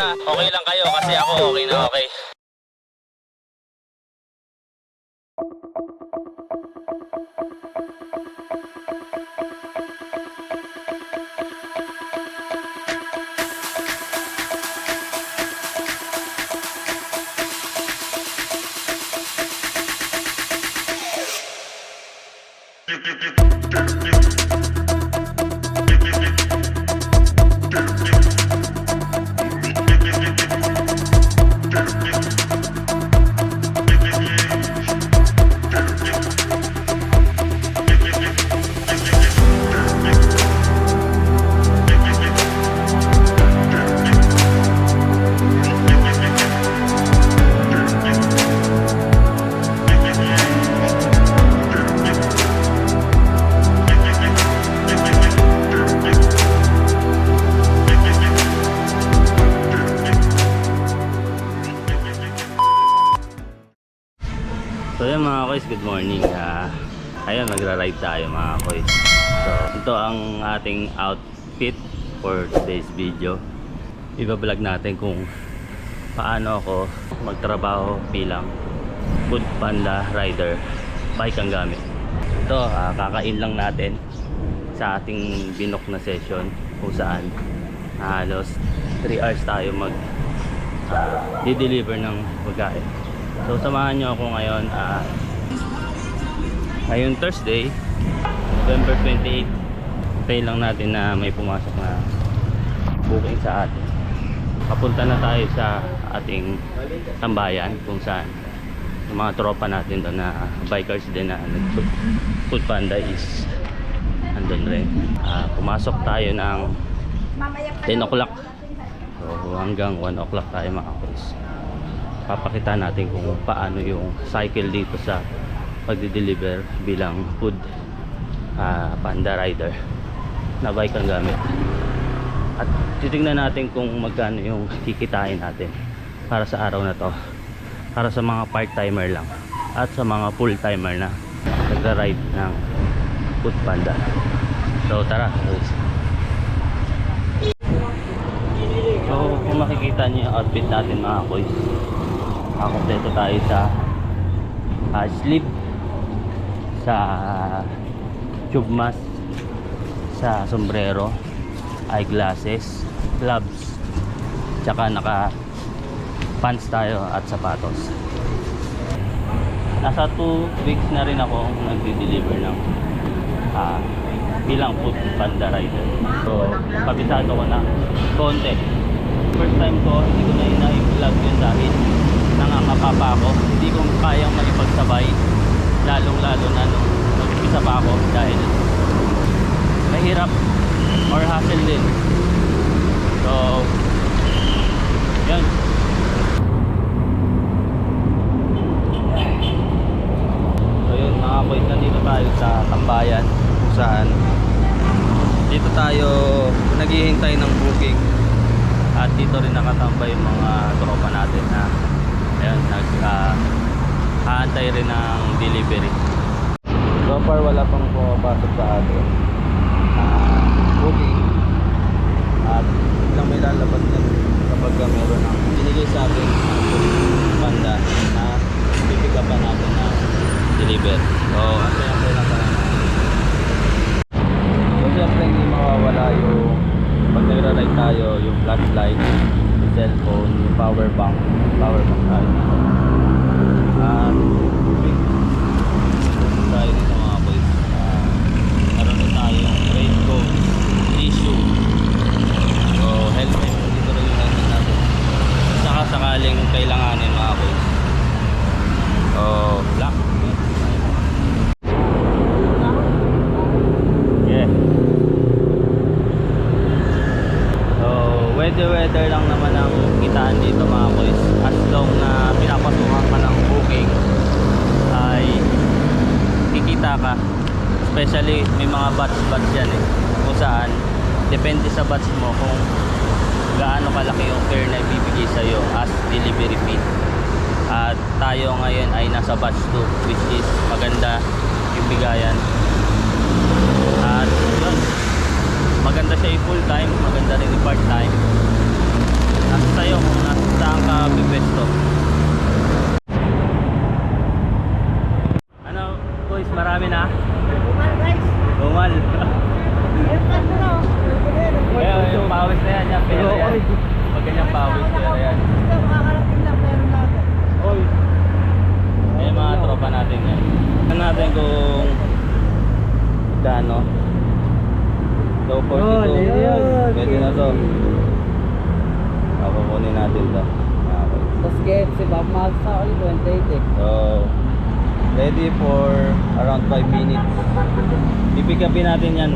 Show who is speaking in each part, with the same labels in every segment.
Speaker 1: na okay lang kayo kasi ako okay na okay. So yun mga koys, good morning. Ah, ayun, nagra-ride tayo mga koys. So, ito ang ating outfit for today's video. Iba-vlog natin kung paano ako magtrabaho bilang food panda rider. Bike ang gamit. Ito, ah, kakain lang natin sa ating binok na session kung saan halos 3 hours tayo mag ah, di-deliver ng pagkain. So samahan nyo ako ngayon ah ngayon Thursday November 28 Hintayin lang natin na may pumasok na booking sa atin. Papunta na tayo sa ating tambayan kung saan yung mga tropa natin doon na bikers din na food panda is andun rin. Ah, pumasok tayo ng 10 o'clock. So hanggang 1 o'clock tayo mga boys papakita natin kung paano yung cycle dito sa pagdi-deliver bilang food ah, panda rider. Na bike ang gamit. At titingnan natin kung magkano yung kikitain natin para sa araw na to. Para sa mga part-timer lang at sa mga full-timer na nagra-ride ng food panda. So tara guys So kung makikita niyo yung outfit natin mga boys Nakakompleto tayo sa uh, sleeve Sa tube mask Sa sombrero Eyeglasses Gloves Tsaka naka pants tayo at sapatos Nasa 2 weeks na rin ako nagdi-deliver ng ah, bilang food panda rider. So, kabisado ko na konti. First time ko, hindi ko na ina-vlog yun dahil nangangapapa ako. Hindi ko kayang makipagsabay. Lalong-lalo na nung nag-umpisa pa ako dahil mahirap or hassle din. So, yun. So yun mga boys, nandito tayo sa tambayan kung saan dito tayo naghihintay ng booking at dito rin nakatambay yung mga na ayun, nag uh, rin ng delivery. So far wala pang pumapasok sa atin. Ah, booking at lang may lalabas yan kapag ka meron ng binigay sa atin ang banda na up natin na deliver. So kasi ang lang pa So syempre hindi mawawala yung pag nagra-ride tayo yung flashlight, yung cellphone, yung power bank, power bank. At tayo dito mga boys. Uh, meron din tayong raincoat, tissue. So helmet, dito rin yung helmet natin. Saka sakaling kailanganin mga boys. So black. Yeah. So, weather-weather lang naman ang kitaan dito mga boys. As long na pinapasukan ka ng booking ay kikita ka. Especially may mga batch-batch dyan eh. Kung saan, depende sa batch mo kung kalaki yung fare na ibibigay sa'yo as delivery fee. At tayo ngayon ay nasa batch 2 which is maganda yung bigayan. At yun, maganda siya yung full time, maganda rin yung part time. Nasa sa'yo kung nasa saan ka pipwesto. Ano, boys, marami na? Tumal. Kaya yung pawis na yan, yan pera yan. Pag ganyan pawis, pera yan. Oy. Ay, mga tropa natin yan. Tignan natin kung gaano. So, 42.
Speaker 2: Yun, yun, yun.
Speaker 1: Pwede na to. Papakunin natin to. Okay.
Speaker 2: Tapos KFC, Bob Max sa ulit, 28 eh.
Speaker 1: So, ready for around 5 minutes. Pipick upin natin yan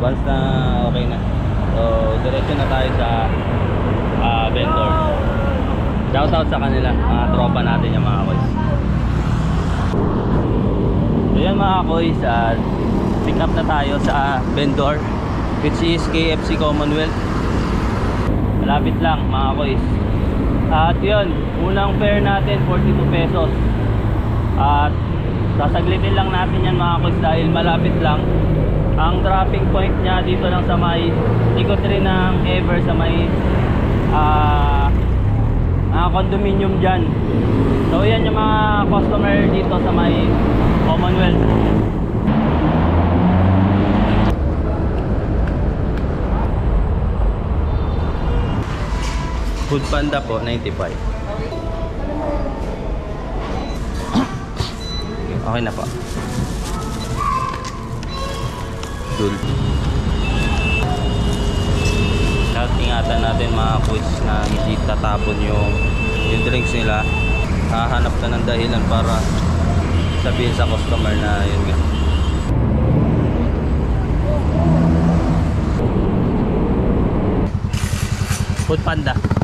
Speaker 1: once na okay na. So, diretso na tayo sa ah, vendor. Shout out sa kanila, mga tropa natin yung mga boys. So yan mga boys, ah, pick up na tayo sa vendor which is KFC Commonwealth. Malapit lang mga boys. At yun, unang fare natin 42 pesos. At sasaglitin lang natin yan mga boys dahil malapit lang. Ang dropping point niya dito lang sa may ikot rin ng ever sa may ah mga condominium dyan. So yan yung mga customer dito sa may Commonwealth. Food Panda po, 95. Okay na po. Dul. Dapat ingatan natin mga quiz na hindi tatapon yung, yung drinks nila. Hahanap na ng dahilan para sabihin sa customer na yun nga. Food Panda.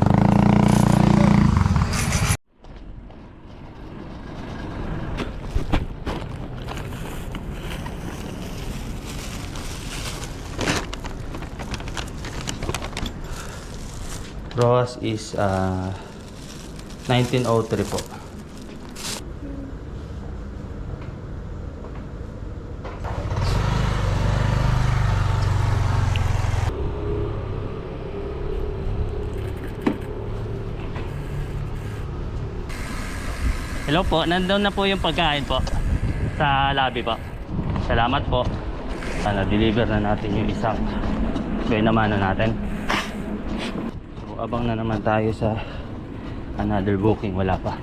Speaker 1: Ross is uh, 1903 po. Hello po, nandun na po yung pagkain po sa lobby po. Salamat po. Sana deliver na natin yung isang naman na natin. Abang na naman tayo sa another booking. Wala pa.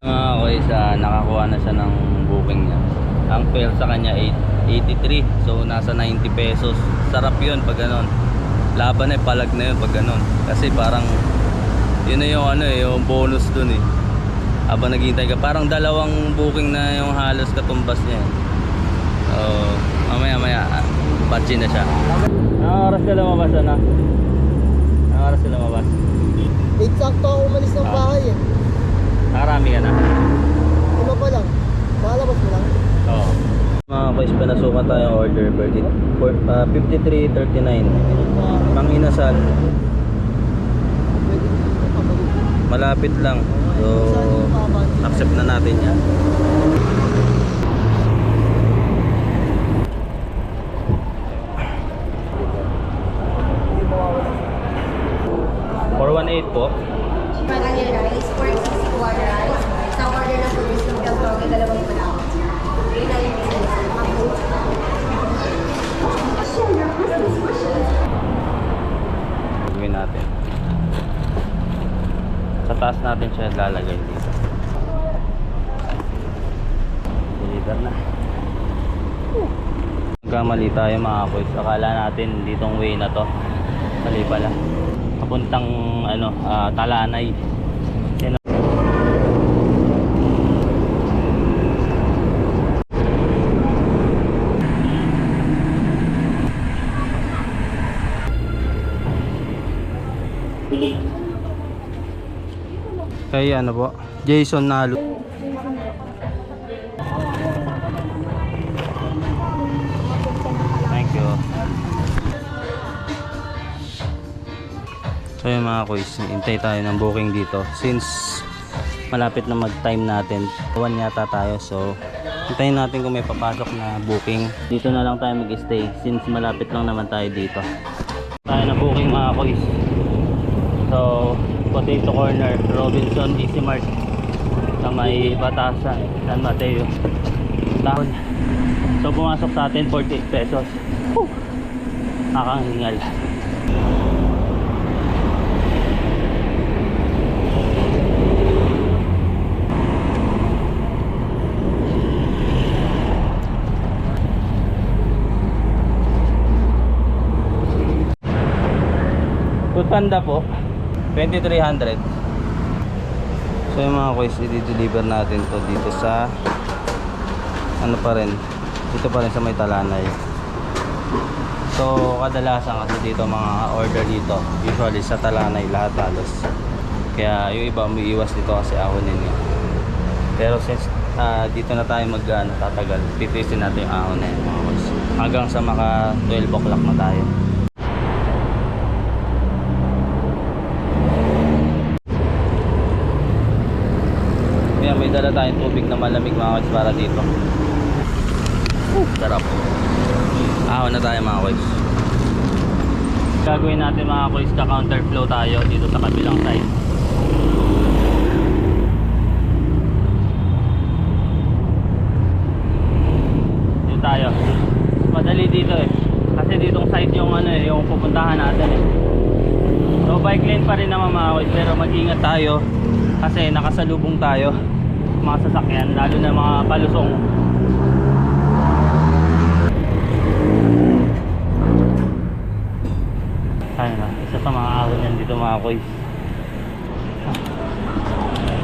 Speaker 1: Mga okay, sa nakakuha na siya ng booking niya. Ang fare sa kanya 8, 83. So nasa 90 pesos. Sarap 'yun pag ganun. Laban eh palag na 'yun pag ganun. Kasi parang yun na yung ano eh, yung bonus dun eh. Habang naghihintay ka, parang dalawang booking na yung halos katumbas niya. eh. So, mamaya maya, ah, batchin na siya. Anong oras ka lumabas na? Anong oras ka lumabas?
Speaker 3: Eksakto ako umalis ng
Speaker 1: Ah.
Speaker 3: bahay eh.
Speaker 1: Nakarami ka na?
Speaker 3: Ano pa lang? Malabas mo lang.
Speaker 1: Oo. Mga boys, pinasukan tayo ng order birthday. For, uh, 53.39. Pang inasal. Malapit lang. So, accept na natin yan.
Speaker 3: hindi mawawala.
Speaker 1: 418 po.
Speaker 4: Magani rice, 460 water rice. Sa order na po is ng Deltoge, dalawang palaw. Yun na yung
Speaker 1: Gawin natin. Sa taas natin siya lalagay dito. Deliver na. Kamali tayo mga boys. Akala natin ditong way na to. Mali pala. Papuntang ano, ah, Talanay. Yan ano po? Jason Nalo. So yun mga kuys, hintay tayo ng booking dito. Since malapit na mag-time natin, 1 yata tayo. So Hintayin natin kung may papasok na booking. Dito na lang tayo mag-stay since malapit lang naman tayo dito. Tayo na booking mga kois. So, Potato Corner, Robinson Easy Mart sa may Batasan, San Mateo. Tahon. So, pumasok sa atin 48 pesos. Whew! Nakakahingal. Food po, 2,300. So yung mga kuys, i-deliver natin to dito sa ano pa rin, dito pa rin sa may talanay. So kadalasan kasi dito mga order dito, usually sa talanay lahat halos. Kaya yung iba umiiwas dito kasi ahonin nyo. Pero since ah, dito na tayo mag ano, tatagal, titisin natin yung ahon na mga kuys. Hanggang sa maka 12 o'clock na tayo. Kaya may dala tayong tubig na malamig mga koys para dito. Uh, sarap. Ahon na tayo mga koys. Gagawin natin mga koys ka counterflow tayo dito sa kabilang side. Dito tayo. Madali dito eh. Kasi ditong side yung ano eh, yung pupuntahan natin eh. So bike lane pa rin naman mga koys pero mag-ingat tayo kasi nakasalubong tayo mga sasakyan lalo na mga palusong. Ano na isa sa mga ahon yan dito mga koys.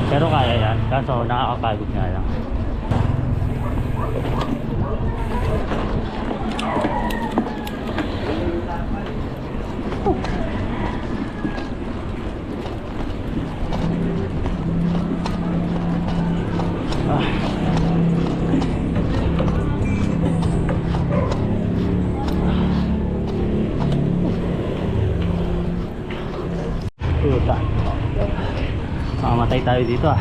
Speaker 1: Pero kaya yan kaso nakakapagod nga lang tayo dito ah.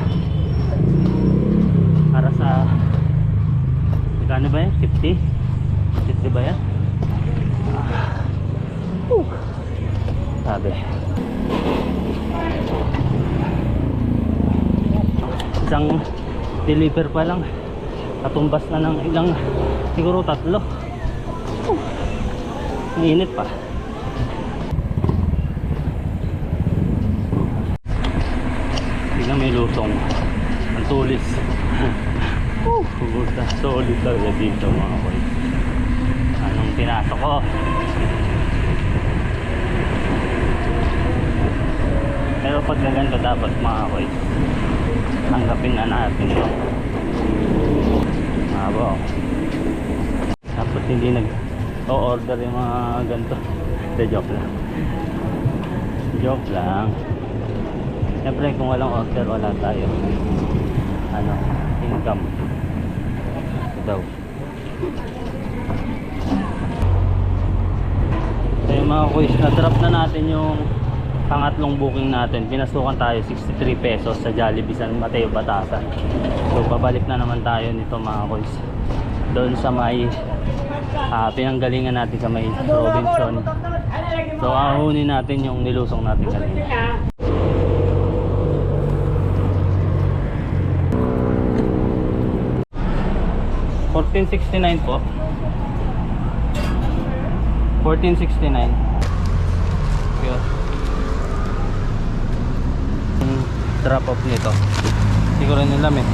Speaker 1: Para sa Magkano ba yan? 50? 50 ba yan? Ah. Uh. Sabi. Isang deliver pa lang. Katumbas na ng ilang siguro tatlo. Uh. Ang init pa. Tingnan may lusong. Ang tulis. Uh, solid talaga dito mga boy. Anong pinasok ko? Pero pag ganito dapat mga boy, tanggapin na natin ito. Mga bo. Dapat hindi nag o-order yung mga ganito. De joke lang. Joke lang. Siyempre kung walang order wala tayo. Ano income. Ito daw so yung mga kuys na drop na natin yung pangatlong booking natin. Pinasukan tayo 63 pesos sa Jollibee San Mateo Batasan. So babalik na naman tayo nito mga kuys doon sa may ah, pinanggalingan natin sa may Robinson. So ahunin natin yung nilusong natin kanina 1469 po. 1469 yun. Drop off nito. Hindi ko rin eh.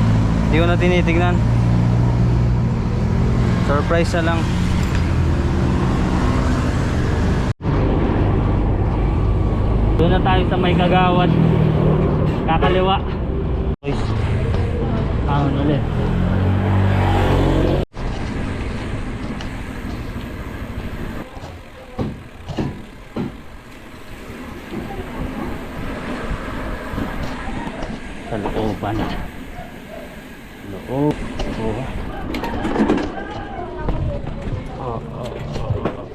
Speaker 1: Hindi ko na tinitignan. Surprise na lang. Doon na tayo sa may kagawad. Kakaliwa. Ahon ulit sa looban loob oh. Oh, oh, oh,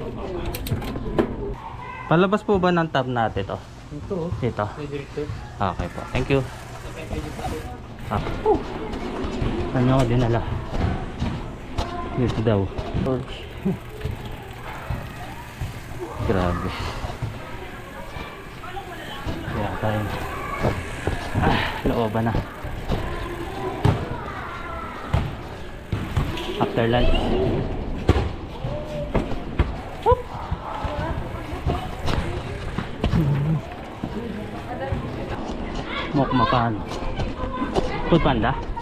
Speaker 1: Palabas po ba ng tab natin to?
Speaker 2: Ito.
Speaker 1: Dito. Okay po. Thank you. Ah. Oh. Saan nyo ako dinala? Dito daw. Grabe. Kaya tayo. Ah, looban na. After lunch. Whoop. Mok makan. Food panda.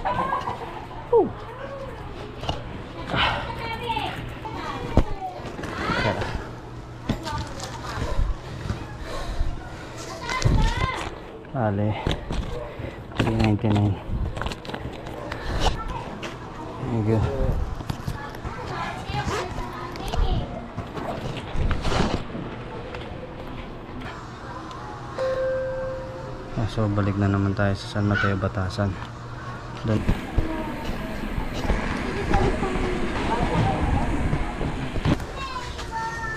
Speaker 1: Ale. 399. Thank you. Ah, So balik na naman tayo sa San Mateo Batasan. Doon.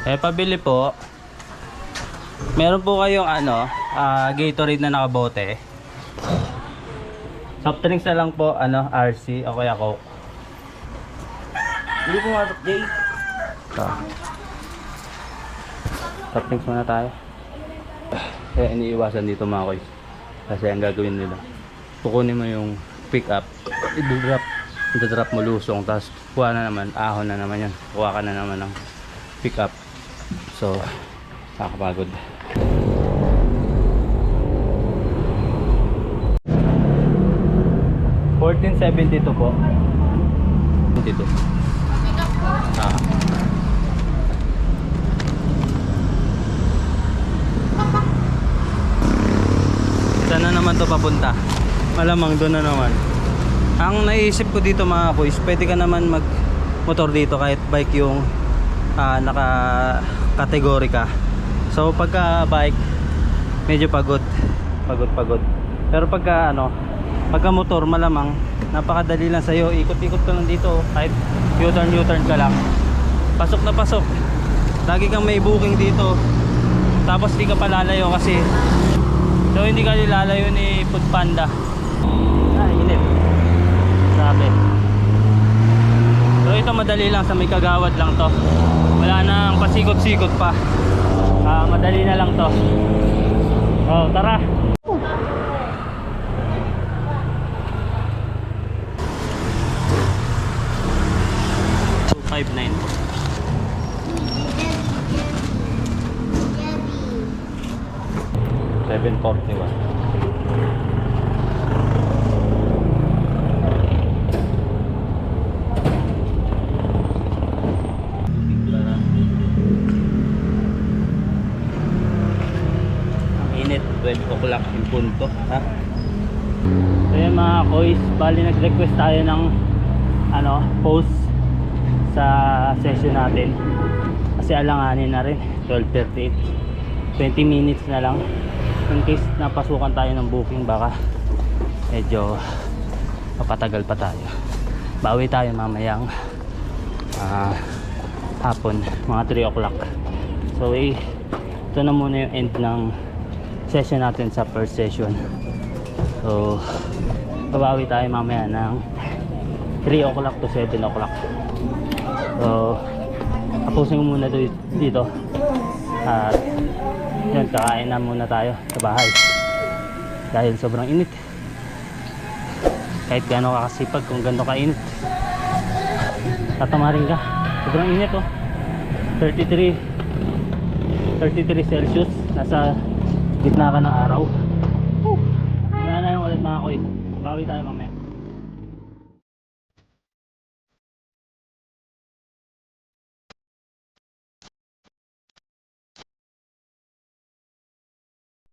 Speaker 1: Eh pabili po. Meron po kayong ano, ah, Gatorade na nakabote. Soft drinks na lang po, ano, RC o kaya Coke.
Speaker 2: Hindi pumasok, Jay.
Speaker 1: Ito. Soft drinks muna tayo. Kaya iniiwasan dito mga koys. Kasi ang gagawin nila. Kukunin mo yung pick up. I-drop. I-drop mo lusong. Tapos kuha na naman. Ahon na naman yan. Kuha ka na naman ng pick up. So, nakakapagod. Fourteen seventy two po. Dito. Ah. Saan na naman to papunta? Malamang doon na naman. Ang naisip ko dito mga boys, pwede ka naman mag motor dito kahit bike yung ah, naka kategory ka. So pagka bike medyo pagod. Pagod pagod. Pero pagka ano, pagka motor malamang napakadali lang sa iyo. Ikot-ikot ka lang dito kahit U-turn U-turn ka lang. Pasok na pasok. Lagi kang may booking dito. Tapos di ka palalayo kasi So hindi ka nilalayo ni Food Panda. Ah, init. Sabi. So ito madali lang sa may kagawad lang to. Wala nang pasikot-sikot pa. Ah, madali na lang to. Oh, tara. Five nine po. Seven forty one. Ang init, 12 o'clock yung punto, ha? So yun mga koys, bali nag-request tayo ng ano, post sa session natin. Kasi alanganin na rin, 12.38. 20 minutes na lang. In case napasukan tayo ng booking, baka medyo papatagal pa tayo. Bawi tayo mamayang ah, hapon, mga 3 o'clock. So eh, ito na muna yung end ng session natin sa first session. So, babawi tayo mamaya ng 3 o'clock to 7 o'clock. Tapusin ko muna to dito. At yun, kakain na muna tayo sa bahay. Dahil sobrang init. Kahit gaano ka kasipag kung ganito kainit. Tatamarin ka. Sobrang init oh. 33 33 Celsius. Nasa gitna ka ng araw. Wala na yung ulit mga koy. Bawi tayo mamaya.